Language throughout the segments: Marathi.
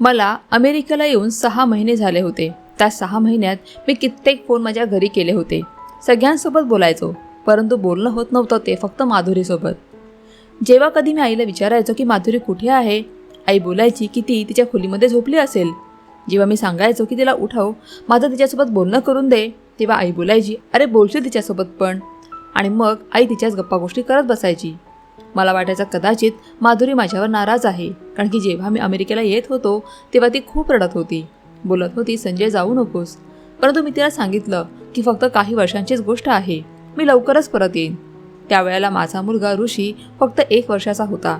मला अमेरिकेला येऊन सहा महिने झाले होते. त्या सहा महिन्यात मी कित्येक फोन माझ्या घरी केले होते. सगळ्यांसोबत बोलायचो परंतु बोलणं होत नव्हतं ते फक्त माधुरीसोबत. जेव्हा कधी मी आईला विचारायचो की माधुरी कुठे आहे? आई बोलायची की ती तिच्या खोलीमध्ये झोपली असेल. जेव्हा मी सांगायचो की तिला उठव माझं तिच्यासोबत बोलणं करून दे. तेव्हा आई बोलायची अरे बोलशील तिच्यासोबत पण. आणि मग आई तिच्याच गप्पा गोष्टी करत बसायची. मला वाटायचं कदाचित माधुरी माझ्यावर नाराज आहे कारण की जेव्हा मी अमेरिकेला येत होतो तेव्हा ती खूप रडत होती. बोलत होती संजय जाऊ नकोस. परंतु मी तिला सांगितलं की फक्त काही वर्षांचीच गोष्ट आहे मी लवकरच परत येईन. त्यावेळेला माझा मुलगा ऋषी फक्त एक वर्षाचा होता.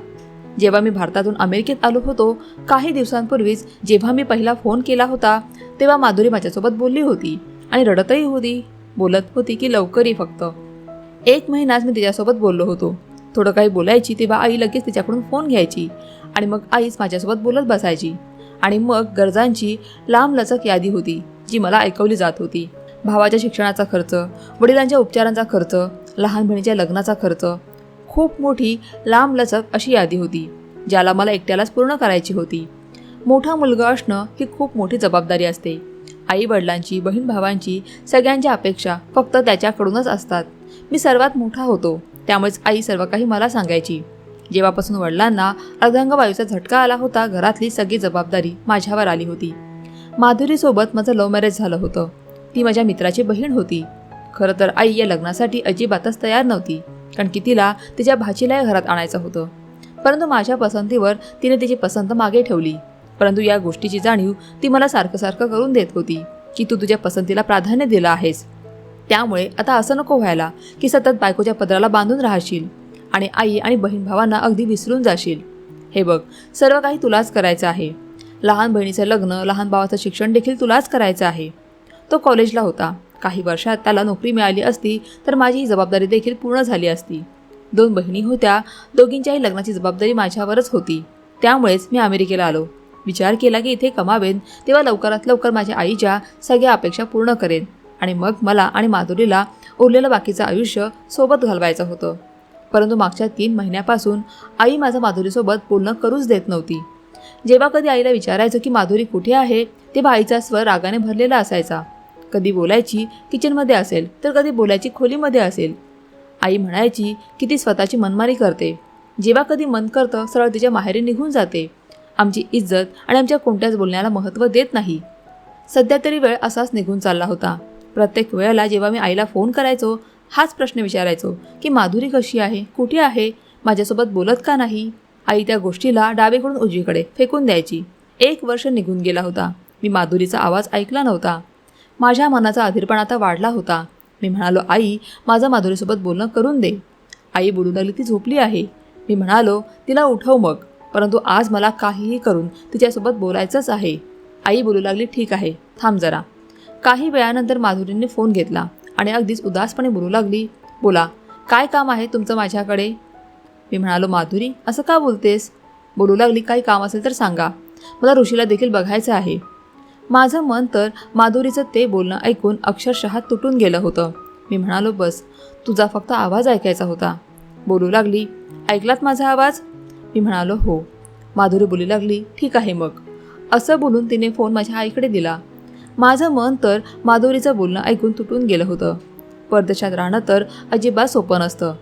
जेव्हा मी भारतातून अमेरिकेत आलो होतो काही दिवसांपूर्वीच जेव्हा मी पहिला फोन केला होता तेव्हा माधुरी माझ्यासोबत बोलली होती आणि रडतही होती बोलत होती की लवकर ये फक्त. एक महिनाच मी तिच्यासोबत बोललो होतो. थोडं काही बोलायची तेव्हा आई लगेच तिच्याकडून फोन घ्यायची आणि मग आईच माझ्यासोबत बोलत बसायची. आणि मग गरजांची लांबलचक यादी होती जी मला ऐकवली जात होती. भावाच्या शिक्षणाचा खर्च वडिलांच्या उपचारांचा खर्च लहान बहिणीच्या लग्नाचा खर्च खूप मोठी लांबलचक अशी यादी होती ज्याला मला एकट्यालाच पूर्ण करायची होती. मोठा मुलगा असणं ही खूप मोठी जबाबदारी असते. आई वडिलांची बहीण भावांची सगळ्यांच्या अपेक्षा फक्त त्याच्याकडूनच असतात. मी सर्वात मोठा होतो. त्यामुळेच आई सर्व काही मला सांगायची. जेव्हापासून वडिलांना अर्धांगवायूचा झटका आला होता घरातली सगळी जबाबदारी माझ्यावर आली होती. माधुरीसोबत माझं लव्ह मॅरेज झालं होतं. ती माझ्या मित्राची बहीण होती. खरं तर आई या लग्नासाठी अजिबातच तयार नव्हती कारण की तिला तिच्या भाचीलाही घरात आणायचं होतं. परंतु माझ्या पसंतीवर तिने तिची पसंत मागे ठेवली. परंतु या गोष्टीची जाणीव ती मला सारखं सारखं करून देत होती की तू तुझ्या पसंतीला प्राधान्य दिलं आहेस. त्यामुळे आता असं नको व्हायला की सतत बायकोच्या पदराला बांधून राहशील आणि आई आणि बहीण भावांना अगदी विसरून जाशील. हे बघ सर्व काही तुलाच करायचं आहे. लहान बहिणीचं लग्न लहान भावाचं शिक्षण देखील तुलाच करायचं आहे. तो कॉलेजला होता. काही वर्षात त्याला नोकरी मिळाली असती तर माझी ही जबाबदारी देखील पूर्ण झाली असती. दोन बहिणी होत्या दोघींच्याही लग्नाची जबाबदारी माझ्यावरच होती. त्यामुळेच मी अमेरिकेला आलो. विचार केला की इथे कमावेन तेव्हा लवकरात लवकर माझ्या आईच्या सगळ्या अपेक्षा पूर्ण करेन. आणि मग मला आणि माधुरीला उरलेलं बाकीचं आयुष्य सोबत घालवायचं होतं. परंतु मागच्या तीन महिन्यापासून आई माझं माधुरीसोबत बोलणं करूच देत नव्हती. जेव्हा कधी आईला विचारायचं की माधुरी कुठे आहे तेव्हा आईचा स्वर रागाने भरलेला असायचा. कधी बोलायची किचनमध्ये असेल तर कधी बोलायची खोलीमध्ये असेल. आई म्हणायची की ती स्वतःची मनमारी करते. जेव्हा कधी मन करतं सरळ तिच्या माहेरी निघून जाते. आमची इज्जत आणि आमच्या कोणत्याच बोलण्याला महत्त्व देत नाही. सध्या तरी वेळ असाच निघून चालला होता. प्रत्येक वेळेला जेव्हा मी आईला फोन करायचो हाच प्रश्न विचारायचो की माधुरी कशी आहे? कुठे आहे? माझ्यासोबत बोलत का नाही? आई त्या गोष्टीला डावीकडून उजवीकडे फेकून द्यायची. एक वर्ष निघून गेला होता. मी माधुरीचा आवाज ऐकला नव्हता. माझ्या मनाचा अधीरपण आता वाढला होता. मी म्हणालो आई माझं माधुरीसोबत बोलणं करून दे. आई बोलू लागली ती झोपली आहे. मी म्हणालो तिला उठव मग. परंतु आज मला काहीही करून तिच्यासोबत बोलायचंच आहे. आई बोलू लागली ठीक आहे. थांब जरा. काही वेळानंतर माधुरीने फोन घेतला आणि अगदीच उदासपणे बोलू लागली. बोला काय काम आहे तुमचं माझ्याकडे? मी म्हणालो माधुरी असं का बोलतेस? बोलू लागली काही काम असेल तर सांगा. मला ऋषीला देखील बघायचं आहे. माझं मन तर माधुरीचं ते बोलणं ऐकून अक्षरशः तुटून गेलं होतं. मी म्हणालो बस तुझा फक्त आवाज ऐकायचा होता. बोलू लागली. ऐकलात माझा आवाज? मी म्हणालो हो. माधुरी बोलू लागली ठीक आहे मग. असं बोलून तिने फोन माझ्या आईकडे दिला. माझं मन तर माधुरीचं बोलणं ऐकून तुटून गेलं होतं. परदेशात राहणं तर अजिबात सोपं नसतं.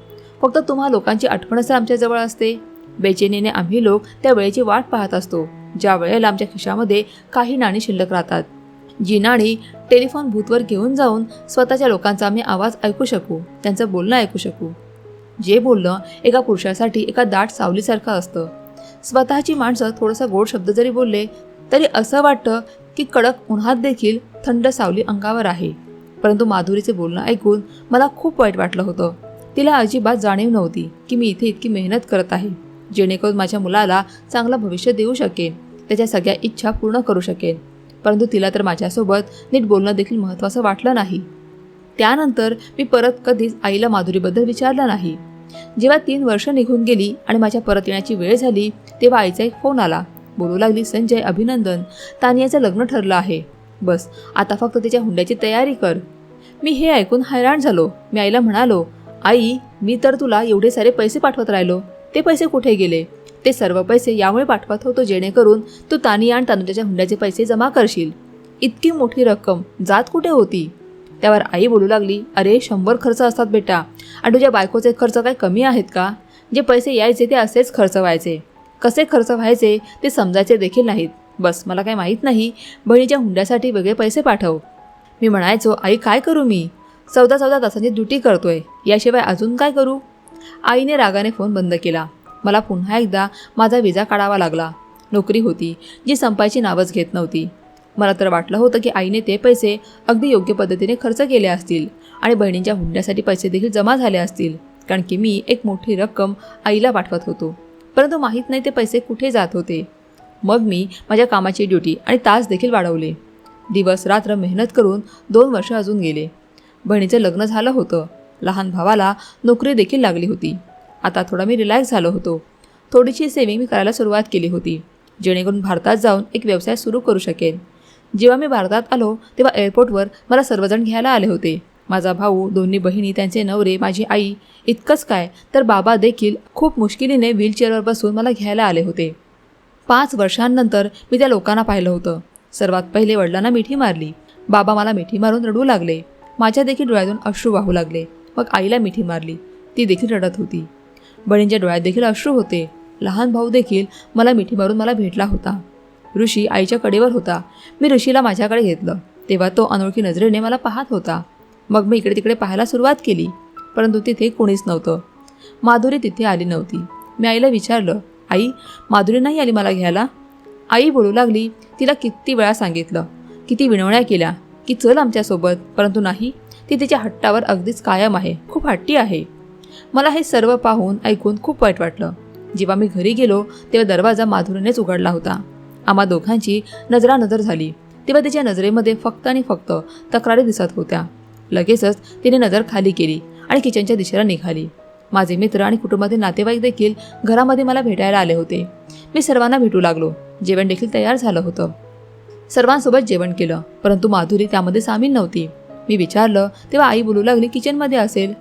फक्त तुम्हा लोकांची आठवणच आमच्याजवळ असते. बेचैनीने आम्ही लोक त्या वेळेची वाट पाहत असतो ज्या वेळेला आमच्या खिशामध्ये काही नाणी शिल्लक राहतात. जी नाणी टेलिफोन भूतवर घेऊन जाऊन स्वतःच्या लोकांचा आम्ही आवाज ऐकू शकू त्यांचं बोलणं ऐकू शकू. जे बोलणं एका पुरुषासाठी एका दाट सावलीसारखं असतं. स्वतःची माणसं थोडासा गोड शब्द जरी बोलले तरी असं वाटतं की कडक उन्हात देखील थंड सावली अंगावर आहे. परंतु माधुरीचे बोलणं ऐकून मला खूप वाईट वाटलं होतं. तिला अजिबात जाणीव नव्हती की मी इथे इतकी मेहनत करत आहे जेणेकरून माझ्या मुलाला चांगलं भविष्य देऊ शकेन त्याच्या सगळ्या इच्छा पूर्ण करू शकेन. परंतु तिला तर माझ्यासोबत नीट बोलणं देखील महत्त्वाचं वाटलं नाही. त्यानंतर मी परत कधीच आईला माधुरीबद्दल विचारलं नाही. जेव्हा तीन वर्ष निघून गेली आणि माझ्या परत येण्याची वेळ झाली तेव्हा आईचा एक फोन आला. बोलू लागली संजय अभिनंदन. तानियाचं लग्न ठरलं आहे. बस आता फक्त तिच्या हुंड्याची तयारी कर. मी हे ऐकून हैराण झालो. मी आईला म्हणालो आई मी तर तुला एवढे सारे पैसे पाठवत राहिलो. ते पैसे कुठे गेले? ते सर्व पैसे यामुळे पाठवत होतो जेणेकरून तू तानिया आणि तानुजाच्या हुंड्याचे पैसे जमा करशील. इतकी मोठी रक्कम जात कुठे होती? त्यावर आई बोलू लागली अरे शंभर खर्च असतात बेटा. आणि तुझ्या बायकोचे खर्च काय कमी आहेत का? जे पैसे यायचे ते असेच खर्च व्हायचे. कसे खर्च व्हायचे ते समजायचे देखील नाहीत. बस मला काय माहीत नाही. बहिणीच्या हुंड्यासाठी वेगळे पैसे पाठव. मी म्हणायचो आई काय करू मी? चौदा चौदा तासांची ड्युटी करतोय. याशिवाय अजून काय करू? आईने रागाने फोन बंद केला. मला पुन्हा एकदा माझा विजा काढावा लागला. नोकरी होती जी संपायची नावच घेत नव्हती. मला तर वाटलं होतं की आईने ते पैसे अगदी योग्य पद्धतीने खर्च केले असतील आणि बहिणींच्या हुंड्यासाठी पैसे देखील जमा झाले असतील कारण की मी एक मोठी रक्कम आईला पाठवत होतो. परंतु माहीत नाही ते पैसे कुठे जात होते. मग मी माझ्या कामाची ड्युटी आणि तास देखील वाढवले. दिवस रात्र मेहनत करून दोन वर्ष अजून गेले. बहिणीचं लग्न झालं होतं. लहान भावाला नोकरी देखील लागली होती. आता थोडा मी रिलॅक्स झालो होतो. थोडीशी सेविंग मी करायला सुरुवात केली होती जेणेकरून भारतात जाऊन एक व्यवसाय सुरू करू शकेन. जेव्हा मी भारतात आलो तेव्हा एअरपोर्टवर मला सर्वजण घ्यायला आले होते. माझा भाऊ दोन्ही बहिणी त्यांचे नवरे माझी आई इतकंच काय? तर बाबा देखील खूप मुश्किलीने व्हीलचेअरवर बसून मला घ्यायला आले होते. पाच वर्षांनंतर मी त्या लोकांना पाहिलं होतं. सर्वात पहिले वडिलांना मिठी मारली. बाबा मला मिठी मारून रडू लागले. माझ्या देखील डोळ्यातून अश्रू वाहू लागले. मग आईला मिठी मारली. ती देखील रडत होती. बहिणींच्या डोळ्यात देखील अश्रू होते. लहान भाऊ देखील मला मिठी मारून मला भेटला होता. ऋषी आईच्या कडेवर होता. मी ऋषीला माझ्याकडे घेतलं. तेव्हा तो अनोळखी नजरेने मला पाहत होता. मग मी इकडे तिकडे पाहायला सुरुवात केली परंतु तिथे कोणीच नव्हतं. माधुरी तिथे आली नव्हती. मी आईला विचारलं आई माधुरी नाही आली मला घ्यायला? आई बोलू लागली तिला किती वेळा सांगितलं किती विनवण्या केल्या की चल आमच्यासोबत परंतु नाही ती तिच्या हट्टावर अगदीच कायम आहे खूप हट्टी आहे. मला हे सर्व पाहून ऐकून खूप वाईट वाटलं. जेव्हा मी घरी गेलो तेव्हा दरवाजा माधुरीनेच उघडला होता. आम्हा दोघांची नजरानजर झाली. तेव्हा तिच्या नजरेमध्ये फक्त आणि फक्त तक्रारी दिसत होत्या. लगेचच तिने नजर खाली केली आणि किचनच्या दिशेला निघाली. माझे मित्र आणि कुटुंबातील नातेवाईक देखील घरामध्ये मला भेटायला आले होते. मी सर्वांना भेटू लागलो. जेवण देखील तयार झालं होतं. सर्वांसोबत जेवण केलं परंतु माधुरी त्यामध्ये सामील नव्हती. मी विचारलं तेव्हा आई बोलू लागली किचनमध्ये असेल?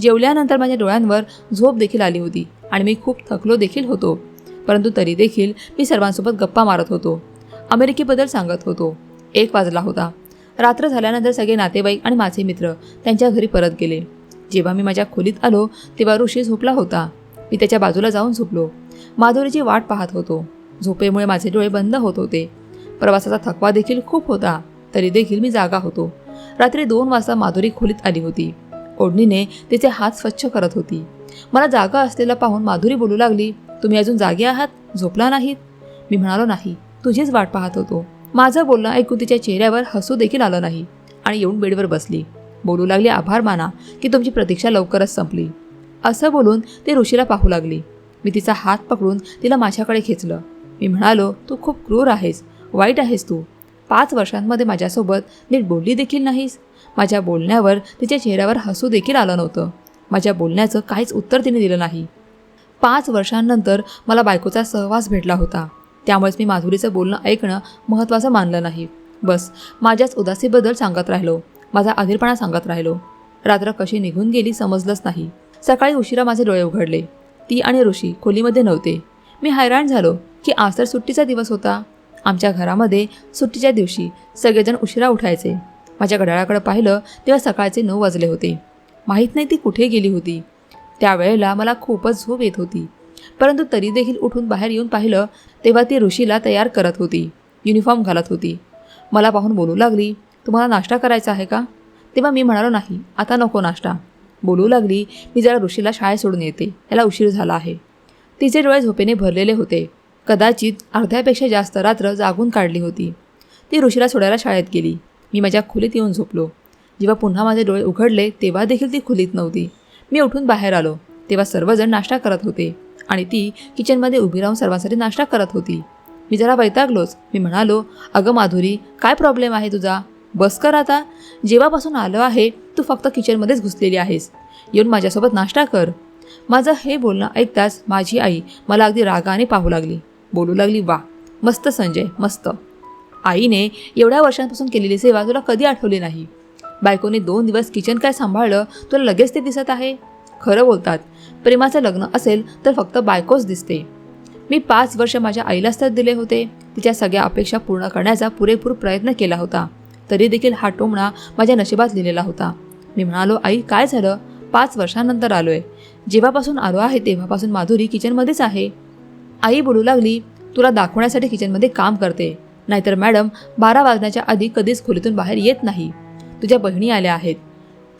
जेवल्यानंतर माझ्या डोळ्यांवर झोप देखील आली होती आणि मी खूप थकलो देखील होतो. परंतु तरी देखील मी सर्वांसोबत गप्पा मारत होतो. अमेरिकेबद्दल सांगत होतो. एक वाजला होता. रात्र झाल्यानंतर सगळे नातेवाईक आणि माझे मित्र त्यांच्या घरी परत गेले. जेव्हा मी माझ्या खोलीत आलो तेव्हा ऋषी झोपला होता. मी त्याच्या बाजूला जाऊन झोपलो. माधुरीची वाट पाहत होतो. झोपेमुळे माझे डोळे बंद होत होते. प्रवासाचा थकवा देखील खूप होता तरी देखील मी जागा होतो. रात्री दोन वाजता माधुरी खोलीत आली होती. ओढणीने तिचे हात स्वच्छ करत होती. मला जागा असलेला पाहून माधुरी बोलू लागली तुम्ही अजून जागे आहात? झोपला नाहीत? मी म्हणालो नाही तुझीच वाट पाहत होतो. माझं बोलणं ऐकून तिच्या चेहऱ्यावर हसू देखील आलं नाही आणि येऊन बेडवर बसली. बोलू लागली आभार माना की तुमची प्रतीक्षा लवकरच संपली. असं बोलून ती ऋषीला पाहू लागली. मी तिचा हात पकडून तिला माझ्याकडे खेचलं. मी म्हणालो तू खूप क्रूर आहेस. वाईट आहेस तू. पाच वर्षांमध्ये माझ्यासोबत नीट बोलली देखील नाहीस. माझ्या बोलण्यावर तिच्या चेहऱ्यावर हसू देखील आलं नव्हतं. माझ्या बोलण्याचं काहीच उत्तर तिने दिलं नाही. पाच वर्षांनंतर मला बायकोचा सहवास भेटला होता. त्यामुळेच मी माधुरीचं बोलणं ऐकणं महत्त्वाचं मानलं नाही. बस माझ्याच उदासीबद्दल सांगत राहिलो. माझा अधीरपणा सांगत राहिलो. रात्र कशी निघून गेली समजलंच नाही. सकाळी उशिरा माझे डोळे उघडले. ती आणि ऋषी खोलीमध्ये नव्हते. मी हैराण झालो की आज तर सुट्टीचा दिवस होता. आमच्या घरामध्ये सुट्टीच्या दिवशी सगळेजण उशिरा उठायचे. माझ्या घड्याळाकडे पाहिलं तेव्हा सकाळचे नऊ वाजले होते. माहीत नाही ती कुठे गेली होती. त्यावेळेला मला खूपच झोप येत होती. परंतु तरी देखील उठून बाहेर येऊन पाहिलं तेव्हा ती ऋषीला तयार करत होती. युनिफॉर्म घालत होती. मला पाहून बोलू लागली तुम्हाला नाश्ता करायचा आहे का? तेव्हा मी म्हणालो नाही आता नको नाश्ता. बोलू लागली मी जरा ऋषीला शाळेत सोडून येते. याला उशीर झाला आहे. तिचे डोळे झोपेने भरलेले होते. कदाचित अर्ध्यापेक्षा जास्त रात्र जागून काढली होती. ती ऋषीला सोडायला शाळेत गेली. मी माझ्या खोलीत येऊन झोपलो. जेव्हा पुन्हा माझे डोळे उघडले तेव्हा देखील ती खोलीत नव्हती. मी उठून बाहेर आलो. तेव्हा सर्वजण नाश्ता करत होते. आणि ती किचनमध्ये उभी राहून सर्वांसाठी नाश्ता करत होती. मी जरा वैतागलोच. मी म्हणालो अगं माधुरी काय प्रॉब्लेम आहे तुझा? बस कर आता. जेव्हापासून आलो आहे तू फक्त किचनमध्येच घुसलेली आहेस. येऊन माझ्यासोबत नाश्ता कर. माझं हे बोलणं ऐकताच माझी आई मला अगदी रागाने पाहू लागली. बोलू लागली वा मस्त संजय मस्त. आईने एवढ्या वर्षांपासून केलेली सेवा तुला कधी आठवली नाही? बायकोने दोन दिवस किचन काय सांभाळलं तुला लगेच ते दिसत आहे? खरं बोलतात प्रेमाचं लग्न असेल तर फक्त बायकोच दिसते. मी पाच वर्ष माझ्या आईलाच तर दिले होते. तिच्या सगळ्या अपेक्षा पूर्ण करण्याचा पुरेपूर प्रयत्न केला होता. तरी देखील हा टोमणा माझ्या नशिबात लिहिलेला होता. मी म्हणालो आई काय झालं? पाच वर्षानंतर आलोय. जेव्हापासून आलो आहे तेव्हापासून माधुरी किचनमध्येच आहे. आई बोलू लागली तुला दाखवण्यासाठी किचनमध्ये काम करते. नाहीतर मॅडम बारा वाजण्याच्या आधी कधीच खोलीतून बाहेर येत नाही. तुझ्या बहिणी आल्या आहेत.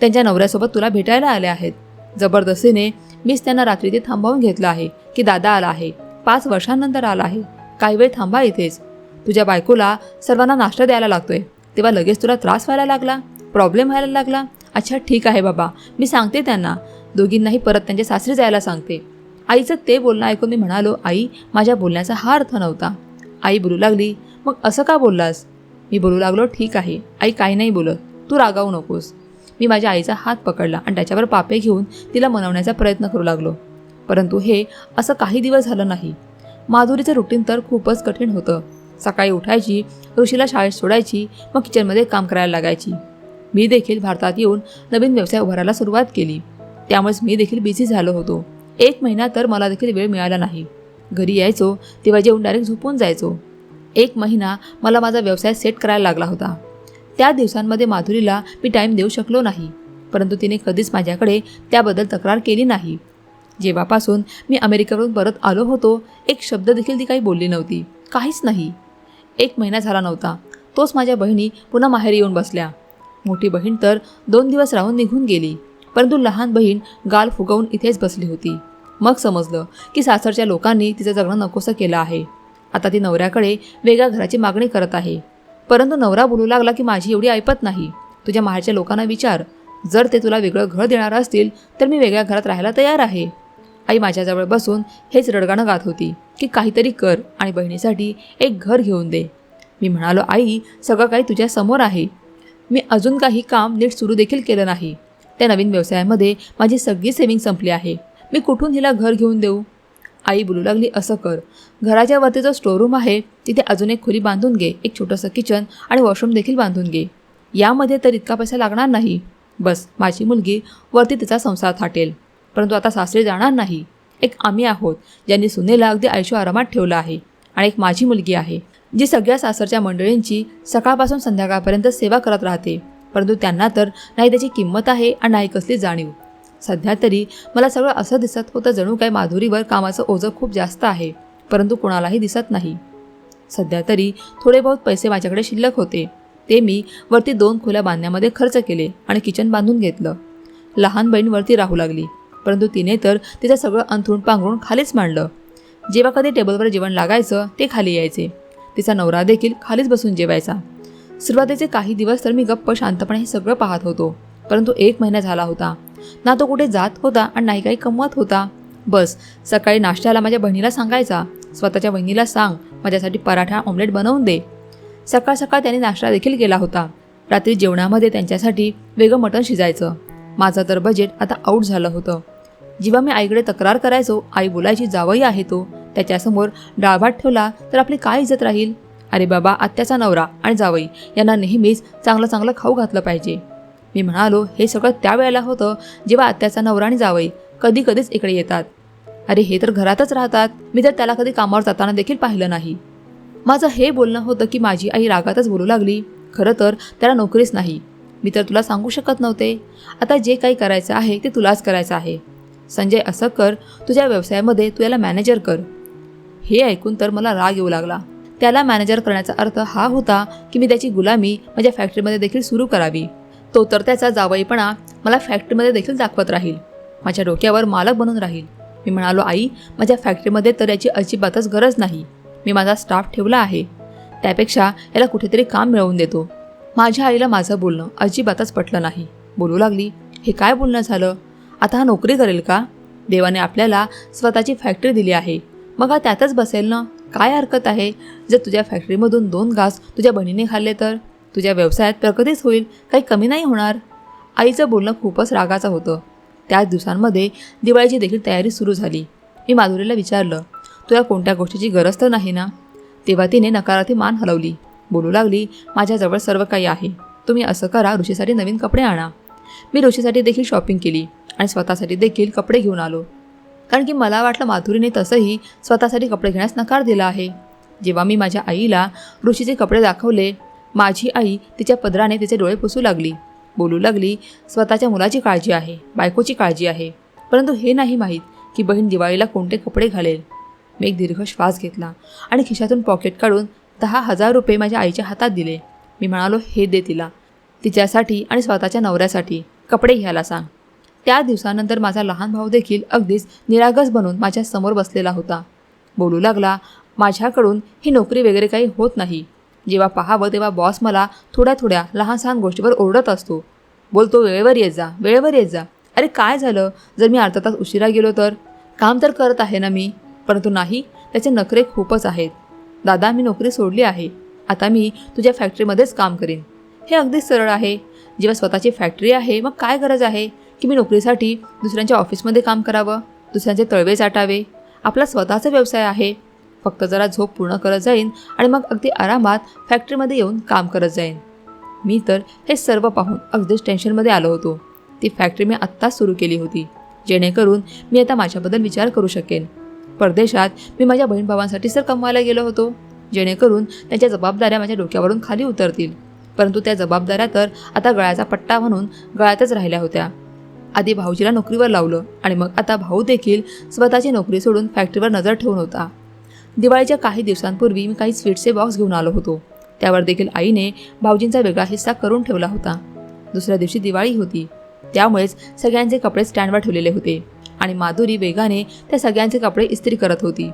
त्यांच्या नवऱ्यासोबत तुला भेटायला आल्या आहेत. जबरदस्तीने मीच त्यांना रात्री ते थांबवून घेतलं आहे की दादा आला आहे. पाच वर्षांनंतर आला आहे. काही वेळ थांबा इथेच. तुझ्या बायकोला सर्वांना नाश्ता द्यायला लागतोय. तेव्हा लगेच तुला त्रास व्हायला लागला? प्रॉब्लेम व्हायला लागला? अच्छा ठीक आहे बाबा. मी सांगते त्यांना. दोघींनाही परत त्यांच्या सासरी जायला सांगते. आईचं ते बोलणं ऐकून मी म्हणालो आई माझ्या बोलण्याचा हा अर्थ नव्हता. आई बोलू लागली मग असं का बोललास? मी बोलू लागलो ठीक आहे. आई काही नाही बोलत. तू रागावू नकोस. मी माझ्या आईचा हात पकडला आणि त्याच्यावर पापे घेऊन तिला मनवण्याचा प्रयत्न करू लागलो. परंतु हे असं काही दिवस झालं नाही. माधुरीचं रुटीन तर खूपच कठीण होतं. सकाळी उठायची ऋषीला शाळेत सोडायची मग किचनमध्ये काम करायला लागायची. मी देखील भारतात येऊन नवीन व्यवसाय उभारायला सुरुवात केली. त्यामुळेच मी देखील बिझी झालो होतो. एक महिना तर मला देखील वेळ मिळाला नाही. घरी यायचो तेव्हा जेवून डायरेक्ट झोपून जायचो. एक महिना मला माझा व्यवसाय सेट करायला लागला होता. त्या दिवसांमध्ये माधुरीला मी टाईम देऊ शकलो नाही. परंतु तिने कधीच माझ्याकडे त्याबद्दल तक्रार केली नाही. जेव्हापासून मी अमेरिकेवरून परत आलो होतो एक शब्द देखील ती काही बोलली नव्हती. काहीच नाही. एक महिना झाला नव्हता. तोच माझ्या बहिणी पुन्हा माहेरी येऊन बसल्या. मोठी बहीण तर दोन दिवस राहून निघून गेली परंतु लहान बहीण गाल फुगवून इथेच बसली होती. मग समजलं की सासरच्या लोकांनी तिचं जगणं नकोसं केलं आहे. आता ती नवऱ्याकडे वेगळ्या घराची मागणी करत आहे. परंतु नवरा बोलू लागला की माझी एवढी ऐपत नाही. तुझ्या माहेरच्या लोकांना विचार. जर ते तुला वेगळं घर देणार असतील तर मी वेगळ्या घरात राहायला तयार आहे. आई माझ्याजवळ बसून हेच रडगाणं गात होती की काहीतरी कर आणि बहिणीसाठी एक घर घेऊन दे. मी म्हणालो आई सगळं काही तुझ्या समोर आहे. मी अजून काही काम नीट सुरू देखील केलं नाही. त्या नवीन व्यवसायामध्ये माझी सगळी सेविंग संपली आहे. मी कुठून हिला घर घेऊन देऊ? आई बोलू लागली असं कर. घराच्या वरती जो स्टोरूम आहे तिथे अजून एक खोली बांधून घे एक छोटंसं किचन आणि वॉशरूम देखील बांधून घे. यामध्ये तर इतका पैसा लागणार नाही. बस माझी मुलगी वरती तिचा संसार थाटेल. परंतु आता सासरे जाणार नाही. एक आम्ही आहोत ज्यांनी सुनेला अगदी आयुष्य आरामात ठेवलं आहे आणि एक माझी मुलगी आहे जी सगळ्या सासरच्या मंडळींची सकाळपासून संध्याकाळपर्यंत सेवा करत राहते. परंतु त्यांना तर नाही त्याची किंमत आहे आणि नाही कसली जाणीव. सध्या तरी मला सगळं असं दिसत होतं जणू काय माधुरीवर कामाचं ओझं खूप जास्त आहे परंतु कोणालाही दिसत नाही. सध्या तरी थोडे बहुत पैसे माझ्याकडे शिल्लक होते. ते मी वरती दोन खोल्या बांधण्यामध्ये खर्च केले आणि किचन बांधून घेतलं. लहान बहीण वरती राहू लागली परंतु तिने तर तिचं सगळं अंथरूण पांघरून खालीच मांडलं. जेव्हा कधी टेबलवर जेवण लागायचं ते खाली यायचे. तिचा नवरा देखील खालीच बसून जेवायचा. सुरुवातीचे काही दिवस तर मी गप्प शांतपणे हे सगळं पाहत होतो परंतु एक महिना झाला होता. ना तो कुठे जात होता आणि नाही काही कमवत होता. बस सकाळी नाश्त्याला माझ्या बहिणीला सांगायचा. स्वतःच्या बहिणीला सांग माझ्यासाठी पराठा ऑमलेट बनवून दे. सकाळ सकाळ त्याने नाश्ता देखील केला होता. रात्री जेवणामध्ये त्यांच्यासाठी वेगळं मटण शिजायचं. माझं तर बजेट आता आऊट झालं होतं. जेव्हा मी आईकडे तक्रार करायचो आई बोलायची जावई आहे तो. त्याच्यासमोर डाळभात ठेवला तर आपली काय इज्जत राहील? अरे बाबा आत्याचा नवरा आणि जावई यांना नेहमीच चांगलं चांगलं खाऊ घातलं पाहिजे. मी म्हणालो हे सगळं त्यावेळेला होतं जेव्हा आत्याचा नवरा आणि जावई कधी कधीच इकडे येतात. अरे हे तर घरातच राहतात. मी तर त्याला कधी कामावर जाताना देखील पाहिलं नाही. माझं हे बोलणं होतं की माझी आई रागातच बोलू लागली. खरं तर त्याला नोकरीच नाही. मी तर तुला सांगू शकत नव्हते. आता जे काही करायचं आहे ते तुलाच करायचं आहे. संजय असं कर. तुझ्या व्यवसायामध्ये तू याला मॅनेजर कर. हे ऐकून तर मला राग येऊ लागला. त्याला मॅनेजर करण्याचा अर्थ हा होता की मी त्याची गुलामी माझ्या फॅक्टरीमध्ये देखील सुरू करावी. तो तर त्याचा जावईपणा मला फॅक्टरीमध्ये देखील दाखवत राहील. माझ्या डोक्यावर मालक बनून राहील. मी म्हणालो आई माझ्या फॅक्टरीमध्ये तर याची अजिबातच गरज नाही. मी माझा स्टाफ ठेवला आहे. त्यापेक्षा याला कुठेतरी काम मिळवून देतो. माझ्या आईला माझं बोलणं अजिबातच पटलं नाही. बोलू लागली हे काय बोलणं झालं? आता हा नोकरी करेल का? देवाने आपल्याला स्वतःची फॅक्टरी दिली आहे. मग हा त्यातच बसेल ना? काय हरकत आहे? जर तुझ्या फॅक्टरीमधून दोन घास तुझ्या बहिणीने खाल्ले तर? तुझ्या व्यवसायात प्रगतीच होईल काही कमी नाही होणार. आईचं बोलणं खूपच रागाचं होतं. त्याच दिवसांमध्ये दिवाळीची देखील तयारी सुरू झाली. मी माधुरीला विचारलं तुला कोणत्या गोष्टीची गरज तर नाही ना? तेव्हा तिने नकारार्थी मान हलवली. बोलू लागली माझ्याजवळ सर्व काही आहे. तुम्ही असं करा ऋषीसाठी नवीन कपडे आणा. मी ऋषीसाठी देखील शॉपिंग केली आणि स्वतःसाठी देखील कपडे घेऊन आलो. कारण की मला वाटलं माधुरीने तसंही स्वतःसाठी कपडे घेण्यास नकार दिला आहे. जेव्हा मी माझ्या आईला ऋषीचे कपडे दाखवले माझी आई तिच्या पदराने तिचे डोळे पुसू लागली. बोलू लागली स्वतःच्या मुलाची काळजी आहे बायकोची काळजी आहे. परंतु हे नाही माहीत की बहीण दिवाळीला कोणते कपडे घालेल. मी एक दीर्घ श्वास घेतला आणि खिशातून पॉकेट काढून दहा हजार रुपये माझ्या आईच्या हातात दिले. मी म्हणालो हे दे तिला तिच्यासाठी आणि स्वतःच्या नवऱ्यासाठी. कपडे घ्यायला सांग. त्या दिवसानंतर माझा लहान भाऊ देखील अगदीच निरागस बनून माझ्यासमोर बसलेला होता. बोलू लागला माझ्याकडून ही नोकरी वगैरे काही होत नाही. जेव्हा पाहावं तेव्हा बॉस मला थोड्या थोड्या लहान सहान गोष्टीवर ओरडत असतो. बोलतो वेळेवर येत जा वेळेवर येत जा. अरे काय झालं? जर मी अर्धा तास उशिरा गेलो तर? काम तर करत आहे ना मी परंतु नाही त्याचे नखरे खूपच आहेत. दादा मी नोकरी सोडली आहे. आता मी तुझ्या फॅक्टरीमध्येच काम करीन. हे अगदीच सरळ आहे. जेव्हा स्वतःची फॅक्टरी आहे मग काय गरज आहे? की मी नोकरीसाठी दुसऱ्यांच्या ऑफिसमध्ये काम करावं? दुसऱ्यांचे तळवे चाटावे? आपला स्वतःचा व्यवसाय आहे. फक्त जरा झोप पूर्ण करत जाईन आणि मग अगदी आरामात फॅक्टरीमध्ये येऊन काम करत जाईन. मी तर हे सर्व पाहून अगदीच टेन्शनमध्ये आलो होतो. ती फॅक्टरी मी आत्ताच सुरू केली होती. जेणेकरून मी आता माझ्याबद्दल विचार करू शकेन. परदेशात मी माझ्या बहीण भावांसाठी तर कमवायला गेलो होतो. जेणेकरून त्यांच्या जबाबदाऱ्या माझ्या डोक्यावरून खाली उतरतील. परंतु त्या जबाबदाऱ्या तर आता गळ्याचा पट्टा म्हणून गळ्यातच राहिल्या होत्या. आधी भाऊजीला नोकरीवर लावलं आणि मग आता भाऊ देखील स्वतःची नोकरी सोडून फॅक्टरीवर नजर ठेवून होता. दिवाळीच्या काही दिवसांपूर्वी मी काही स्वीटचे बॉक्स घेऊन आलो होतो. त्यावर देखील आईने भाऊजींचा वेगळा हिस्सा करून ठेवला होता. दुसऱ्या दिवशी दिवाळी होती. त्यामुळेच सगळ्यांचे कपडे स्टँडवर ठेवलेले होते आणि माधुरी वेगाने त्या सगळ्यांचे कपडे इस्त्री करत होती.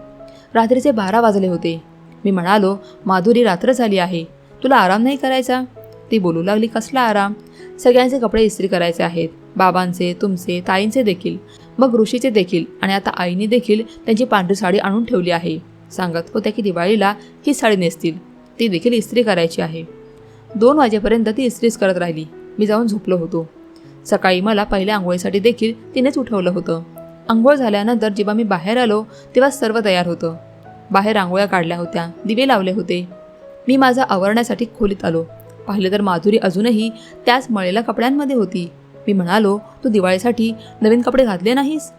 रात्रीचे बारा वाजले होते. मी म्हणालो माधुरी रात्र झाली आहे. तुला आराम नाही करायचा? ती बोलू लागली कसला आराम? सगळ्यांचे कपडे इस्त्री करायचे आहेत. बाबांचे तुमचे ताईंचे देखील. मग ऋषीचे देखील आणि आता आईने देखील त्यांची पांढरी साडी आणून ठेवली आहे. सांगत होत्या की दिवाळीला ही साडी नेसतील. ती देखील इस्त्री करायची आहे. दोन वाजेपर्यंत ती इस्त्रीच करत राहिली. मी जाऊन झोपलो होतो. सकाळी मला पहिल्या आंघोळीसाठी देखील तिनेच उठवलं होतं. आंघोळ झाल्यानंतर जेव्हा मी बाहेर आलो तेव्हा सर्व तयार होतं. बाहेर आंघोळ्या काढल्या होत्या. दिवे लावले होते. मी माझा आवरण्यासाठी खोलीत आलो. पाहिले तर माधुरी अजूनही त्याच मळलेल्या कपड्यांमध्ये होती. मी म्हणालो तू दिवाळीसाठी नवीन कपडे घातले नाहीस?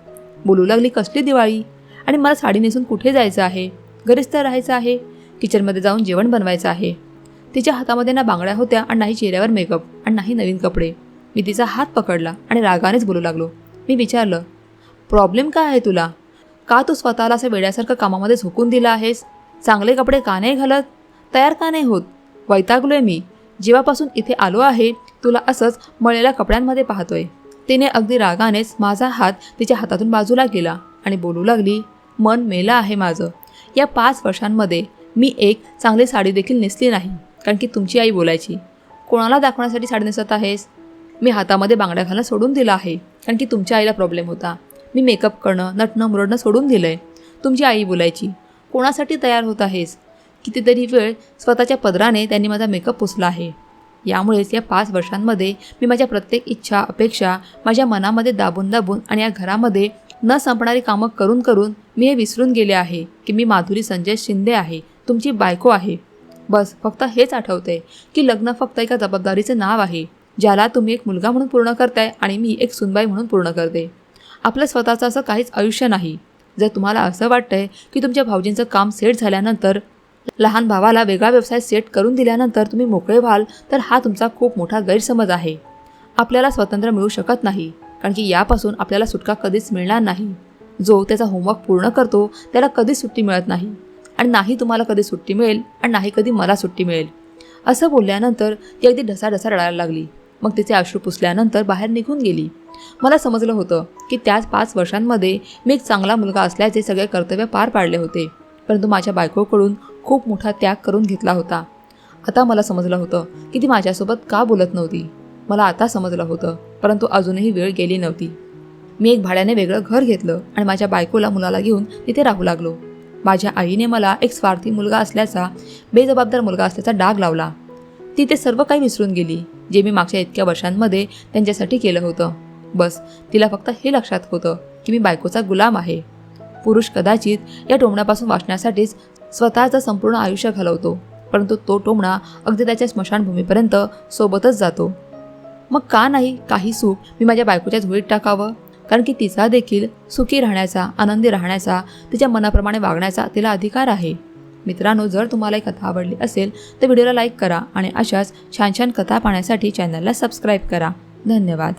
बोलू लागली कसली दिवाळी? आणि मला साडी नेसून कुठे जायचं आहे? घरीच तर राहायचं आहे. किचनमध्ये जाऊन जेवण बनवायचं आहे. तिच्या हातामध्ये ना बांगड्या होत्या आणि नाही चेहऱ्यावर मेकअप आणि नाही नवीन कपडे. मी तिचा हात पकडला आणि रागानेच बोलू लागलो. मी विचारलं प्रॉब्लेम काय आहे तुला? का तू स्वतःला असं वेड्यासारखं कामामध्ये झोकून दिलं आहेस? चांगले कपडे का नाही घालत? तयार का नाही होत? वैतागलोय मी. जेव्हापासून इथे आलो आहे तुला असंच मळलेल्या कपड्यांमध्ये पाहतोय. तिने अगदी रागानेच माझा हात तिच्या हातातून बाजूला गेला आणि बोलू लागली मन मेलं आहे माझं. या पाच वर्षांमध्ये मी एक चांगली साडी देखील नेसली नाही कारण की तुमची आई बोलायची. कोणाला दाखवण्यासाठी साडी नेसत आहेस? मी हातामध्ये बांगड्या घालणं सोडून दिलं आहे कारण की तुमच्या आईला प्रॉब्लेम होता. मी मेकअप करणं नटणं मुरडणं सोडून दिलं आहे तुमची आई बोलायची. कोणासाठी तयार होत आहेस? कितीतरी वेळ स्वतःच्या पदराने त्यांनी माझा मेकअप पुसला आहे. यामुळेच या पाच वर्षांमध्ये मी माझ्या प्रत्येक इच्छा अपेक्षा माझ्या मनामध्ये दाबून दाबून आणि या घरामध्ये न संपणारी कामं करून करून मी हे विसरून गेले आहे की मी माधुरी संजय शिंदे आहे तुमची बायको आहे. बस फक्त हेच आठवते की लग्न फक्त एका जबाबदारीचं नाव आहे ज्याला तुम्ही एक मुलगा म्हणून पूर्ण करताय आणि मी एक सुनबाई म्हणून पूर्ण करते. आपलं स्वतःचं असं काहीच आयुष्य नाही. जर तुम्हाला असं वाटतंय की तुमच्या भाऊजींचं काम सेट झाल्यानंतर लहान भावाला वेगळा व्यवसाय सेट करून दिल्यानंतर तुम्ही मोकळे व्हाल तर हा तुमचा खूप मोठा गैरसमज आहे. आपल्याला स्वातंत्र्य मिळू शकत नाही. कारण की यापासून आपल्याला सुटका कधीच मिळणार नाही. जो त्याचा होमवर्क पूर्ण करतो त्याला कधीच सुट्टी मिळत नाही. आणि नाही तुम्हाला कधी सुट्टी मिळेल आणि नाही कधी मला सुट्टी मिळेल. असं बोलल्यानंतर ती अगदी ढसाढसा रडायला लागली. मग तिचे अश्रू पुसल्यानंतर बाहेर निघून गेली. मला समजलं होतं की त्याच पाच वर्षांमध्ये मी एक चांगला मुलगा असल्याचे सगळे कर्तव्य पार पाडले होते. परंतु माझ्या बायकोकडून खूप मोठा त्याग करून घेतला होता. आता मला समजलं होतं की ती माझ्यासोबत का बोलत नव्हती. मला आता समजलं होतं परंतु अजूनही वेळ गेली नव्हती. मी एक भाड्याने वेगळं घर घेतलं आणि माझ्या बायकोला मुलाला घेऊन तिथे राहू लागलो. माझ्या आईने मला एक स्वार्थी मुलगा असल्याचा बेजबाबदार मुलगा असल्याचा डाग लावला. ती ते सर्व काही विसरून गेली जे मी मागच्या इतक्या वर्षांमध्ये त्यांच्यासाठी केलं होतं. बस तिला फक्त हे लक्षात होतं की मी बायकोचा गुलाम आहे. पुरुष कदाचित या टोमण्यापासून वाचण्यासाठीच स्वतःचं संपूर्ण आयुष्य घालवतो परंतु तो टोमणा अगदी त्याच्या स्मशानभूमीपर्यंत सोबतच जातो. मग का नाही? काही सुख मी माझ्या बायकोच्या झोळीत टाकावं? कारण की तिचा देखील सुखी राहण्याचा आनंदी राहण्याचा तिच्या मनाप्रमाणे वागण्याचा तिला अधिकार आहे. मित्रांनो जर तुम्हाला ही कथा आवडली असेल तर व्हिडिओला लाईक करा आणि अशाच छान छान कथा पाहण्यासाठी चॅनलला सबस्क्राईब करा. धन्यवाद.